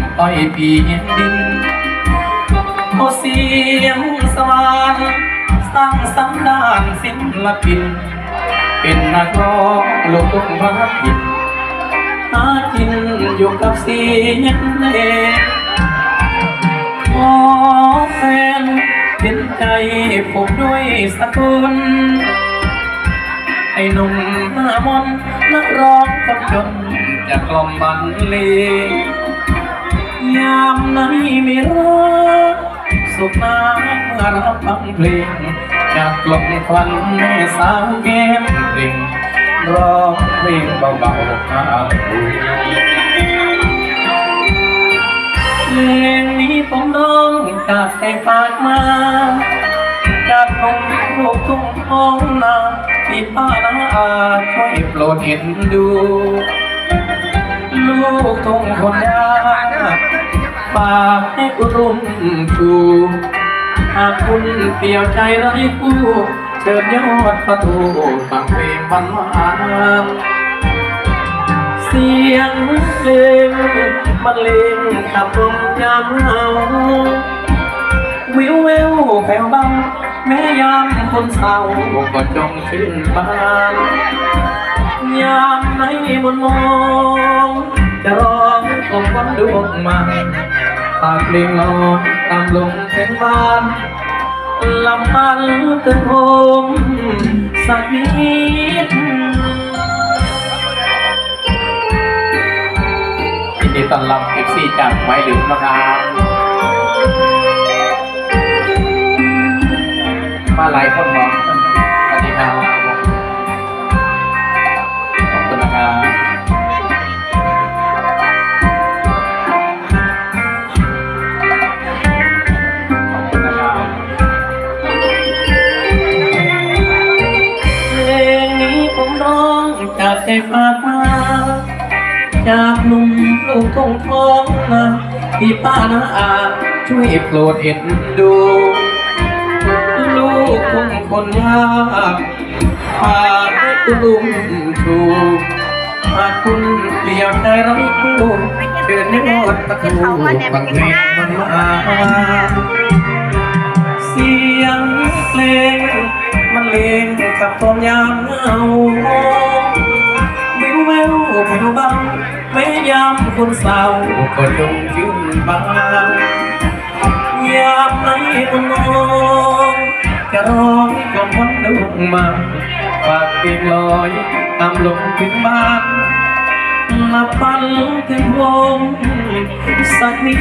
ำต้อยปีดินโอเสียงสวรรค์สร้างสันดานศิลปิน เป็นนักร้องลูกทุ่งพระผิดหากินอยู่กับเสียงเพลงขอแฟนเห็นใจผมด้วยสักคนไอ้หนุ่มหน้ามนนักร้องคนจน จะกล่อมบรรเลงยามไหนมีรักสุขน้ำเมื่อรับฟังเพลงจากล่อมควันแม่สาวแก้มริงร้องเพลงเบาๆข้ามหูเพลงนี้ผมร้องจากใจฝากมาจากนมลูกทุ่งท้องนาที่ป้านาอาช่วยโปรดเห็นดู ลูกทงคนยากฝากให้อุรุมชูหากคุณเปลี่ยวใจไร้คู่เชิญยอดประตูฟังเพลงวันวานเสียงเพลงบรรเลงขับลมยามเหงาวิวเววแผ่วเบาแม้ยามคนเศร้าก็จงชื่นบาน ยามไหนมนมองจะร้องของวันดวงมาฝากเพลงลอยตามลมเพลงบานลำพันถึงโฮมสักนิดยินดีต้อนรับเอฟซีจากไม้หลิวนะครับมาหลายคนบอก นี้ผมร้องจากใจฝากมาจากหนุ่มลูกทุ่งท้องนาที่ป้านาอาช่วยโปรดเห็นดู ลูกคงคนยากพาให้ลุมชูหากคุณเปลี่ยวใจรักคู่เดินในรถตะคูบางเพลงมันมาเสียงเพลงมันเลง กับความยามเหงาวิวแววแผ่วเบาแม้ยามคนเศร้าก็จงชื่นบานยามไหนมันมองจะร้องกล่อมวันดวงมาฝากเพียงลอยตามลมถึงบ้านมาปันถึงวงสักนิ